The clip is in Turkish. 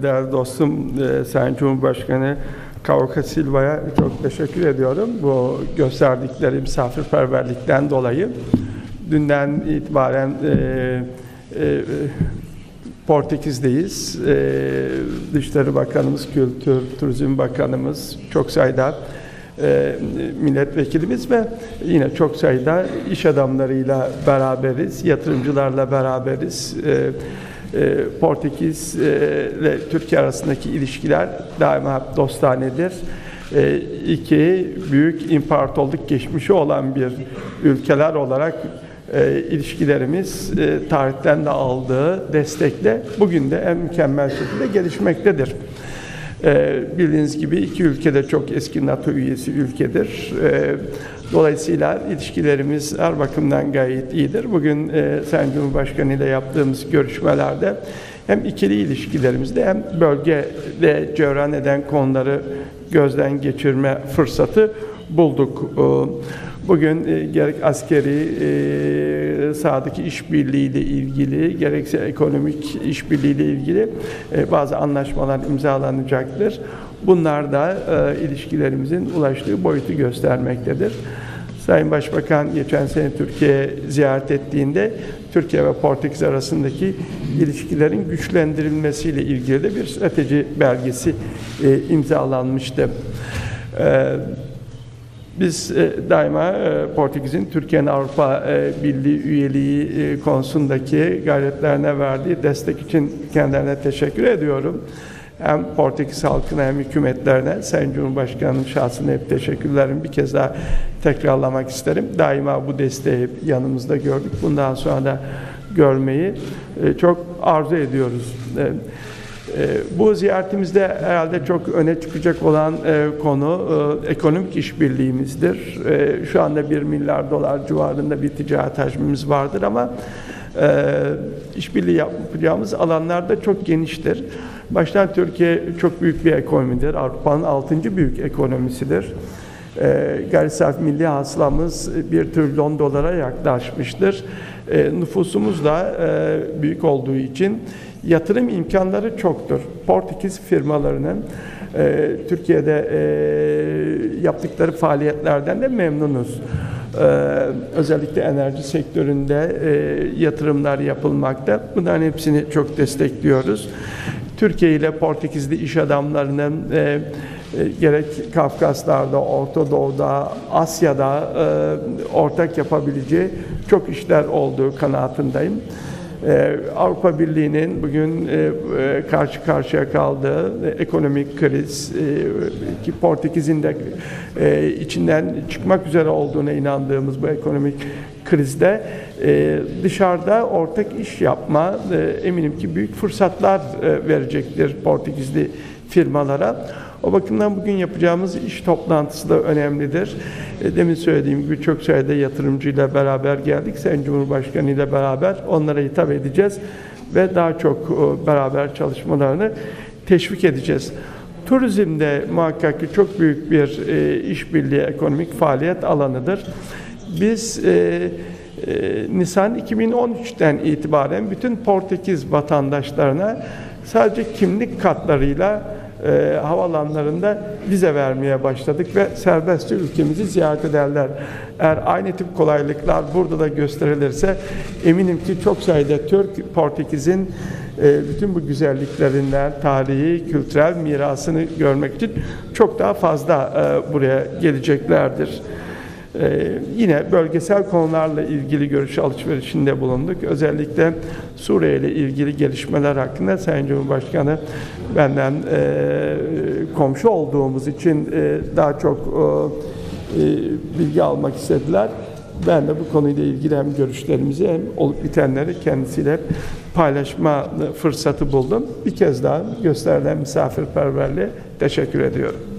Değerli dostum e, Sayın Cumhurbaşkanı Kavuka Silva'ya çok teşekkür ediyorum bu gösterdikleri misafirperverlikten dolayı. Dünden itibaren e, e, Portekiz'deyiz. E, Dışişleri Bakanımız, Kültür, Turizm Bakanımız, çok sayıda e, milletvekilimiz ve yine çok sayıda iş adamlarıyla beraberiz, yatırımcılarla beraberiz. E, Portekiz e, ile Türkiye arasındaki ilişkiler daima dostanedir. E, iki büyük imparatorluk geçmişi olan bir ülkeler olarak e, ilişkilerimiz e, tarihten de aldığı destekle bugün de en mükemmel şekilde gelişmektedir. E, bildiğiniz gibi iki ülke de çok eski NATO üyesi ülkedir. E, dolayısıyla ilişkilerimiz her bakımdan gayet iyidir. Bugün e, Sayın Cumhurbaşkanı ile yaptığımız görüşmelerde hem ikili ilişkilerimizde hem bölgede cevran eden konuları gözden geçirme fırsatı bulduk. Bugün e, gerek askeri e, sahadaki işbirliği ile ilgili, gerekse ekonomik işbirliği ile ilgili e, bazı anlaşmalar imzalanacaktır. Bunlar da e, ilişkilerimizin ulaştığı boyutu göstermektedir. Sayın Başbakan geçen sene Türkiye ziyaret ettiğinde Türkiye ve Portekiz arasındaki ilişkilerin güçlendirilmesiyle ilgili de bir strateji belgesi e, imzalanmıştı. E, biz e, daima e, Portekiz'in Türkiye'nin Avrupa e, Birliği üyeliği konusundaki gayretlerine verdiği destek için kendilerine teşekkür ediyorum. Hem Portekiz halkına hem hükümetlerine, Sayın Cumhurbaşkanı'nın şahsına hep teşekkürlerimi bir kez daha tekrarlamak isterim. Daima bu desteği hep yanımızda gördük. Bundan sonra da görmeyi e, çok arzu ediyoruz. E, e, Bu ziyaretimizde herhalde çok öne çıkacak olan konu ekonomik işbirliğimizdir. Şu anda 1 milyar dolar civarında bir ticaret hacmimiz vardır ama işbirliği yapacağımız alanlar da çok geniştir. Baştan Türkiye çok büyük bir ekonomidir. Avrupa'nın 6. büyük ekonomisidir. E, gayri safi milli hasılamız 1 trilyon dolara yaklaşmıştır. E, nüfusumuz da e, büyük olduğu için yatırım imkanları çoktur. Portekiz firmalarının e, Türkiye'de e, yaptıkları faaliyetlerden de memnunuz. E, özellikle enerji sektöründe e, yatırımlar yapılmakta. Bunların hepsini çok destekliyoruz. Türkiye ile Portekizli iş adamlarının e, e, gerek Kafkaslar'da, Orta Doğu'da, Asya'da e, ortak yapabileceği çok işler olduğu kanaatindeyim. Ee, Avrupa Birliği'nin bugün e, e, karşı karşıya kaldığı e, ekonomik kriz e, ki Portekiz'in de e, içinden çıkmak üzere olduğuna inandığımız bu ekonomik krizde e, dışarıda ortak iş yapma e, eminim ki büyük fırsatlar e, verecektir Portekizli firmalara. O bakımdan bugün yapacağımız iş toplantısı da önemlidir. E, Demin söylediğim gibi çok sayıda yatırımcıyla beraber geldik. Sayın Cumhurbaşkanı ile beraber onlara hitap edeceğiz ve daha çok e, beraber çalışmalarını teşvik edeceğiz. Turizmde muhakkak ki çok büyük bir e, işbirliği ekonomik faaliyet alanıdır. Biz Nisan 2013'ten itibaren bütün Portekiz vatandaşlarına sadece kimlik kartlarıyla e, havalanlarında vize vermeye başladık ve serbestçe ülkemizi ziyaret ederler. Eğer aynı tip kolaylıklar burada da gösterilirse eminim ki çok sayıda Türk Portekiz'in e, bütün bu güzelliklerinden, tarihi, kültürel mirasını görmek için çok daha fazla e, buraya geleceklerdir. Ee, yine bölgesel konularla ilgili görüş alışverişinde bulunduk. Özellikle Suriye ile ilgili gelişmeler hakkında Sayın Cumhurbaşkanı benden e, komşu olduğumuz için e, daha çok e, e, bilgi almak istediler. Ben de bu konuyla ilgili hem görüşlerimizi hem olup bitenleri kendisiyle paylaşma fırsatı buldum. Bir kez daha gösterilen misafirperverliğe teşekkür ediyorum.